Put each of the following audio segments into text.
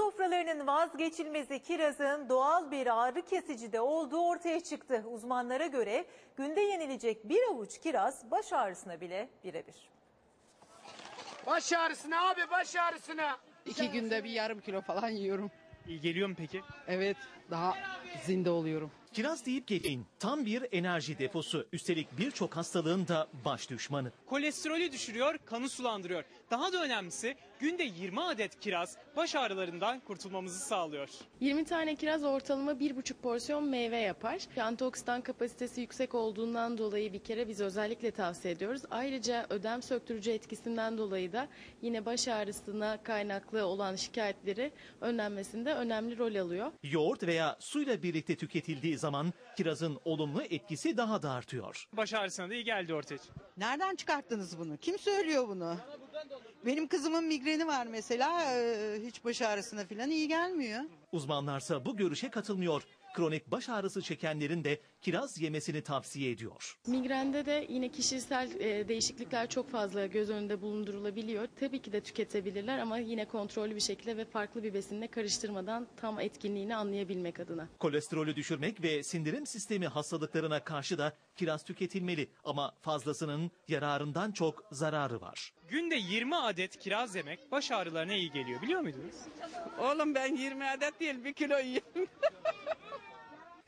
sofralarının vazgeçilmezi kirazın doğal bir ağrı kesici de olduğu ortaya çıktı. Uzmanlara göre günde yenilecek bir avuç kiraz baş ağrısına bile birebir. Baş ağrısına abi baş ağrısına. İki günde bir yarım kilo falan yiyorum. İyi geliyor mu peki? Evet daha zinde oluyorum. Kiraz deyip geçin tam bir enerji deposu. Üstelik birçok hastalığın da baş düşmanı. Kolesterolü düşürüyor, kanı sulandırıyor. Daha da önemlisi günde 20 adet kiraz baş ağrılarından kurtulmamızı sağlıyor. 20 tane kiraz ortalama 1,5 porsiyon meyve yapar. Antioksidan kapasitesi yüksek olduğundan dolayı bir kere biz özellikle tavsiye ediyoruz. Ayrıca ödem söktürücü etkisinden dolayı da yine baş ağrısına kaynaklı olan şikayetleri önlenmesinde önemli rol alıyor. Yoğurt veya suyla birlikte tüketildiği zaman kirazın olumlu etkisi daha da artıyor. Baş ağrısına da iyi geldi ortaya. Nereden çıkarttınız bunu? Kim söylüyor bunu? Benim kızımın migreni var mesela hiç baş ağrısına falan iyi gelmiyor. Uzmanlarsa bu görüşe katılmıyor. Kronik baş ağrısı çekenlerin de kiraz yemesini tavsiye ediyor. Migrende de yine kişisel e, değişiklikler çok fazla göz önünde bulundurulabiliyor. Tabii ki de tüketebilirler ama yine kontrollü bir şekilde ve farklı bir besinle karıştırmadan tam etkinliğini anlayabilmek adına. Kolesterolü düşürmek ve sindirim sistemi hastalıklarına karşı da kiraz tüketilmeli ama fazlasının yararından çok zararı var. Günde 20 adet kiraz yemek baş ağrılarına iyi geliyor biliyor muydunuz? Oğlum ben 20 adet değil bir kilo yiyorum.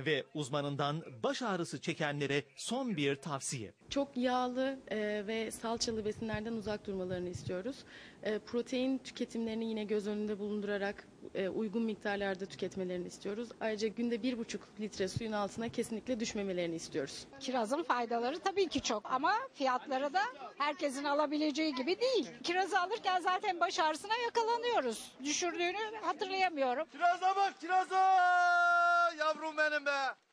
Ve uzmanından baş ağrısı çekenlere son bir tavsiye. Çok yağlı e, ve salçalı besinlerden uzak durmalarını istiyoruz. E, protein tüketimlerini yine göz önünde bulundurarak e, uygun miktarlarda tüketmelerini istiyoruz. Ayrıca günde bir buçuk litre suyun altına kesinlikle düşmemelerini istiyoruz. Kirazın faydaları tabii ki çok ama fiyatları da herkesin alabileceği gibi değil. Kirazı alırken zaten baş ağrısına yakalanıyoruz. Düşürdüğünü hatırlayamıyorum. Kiraza bak kiraza. Yavrum benim be.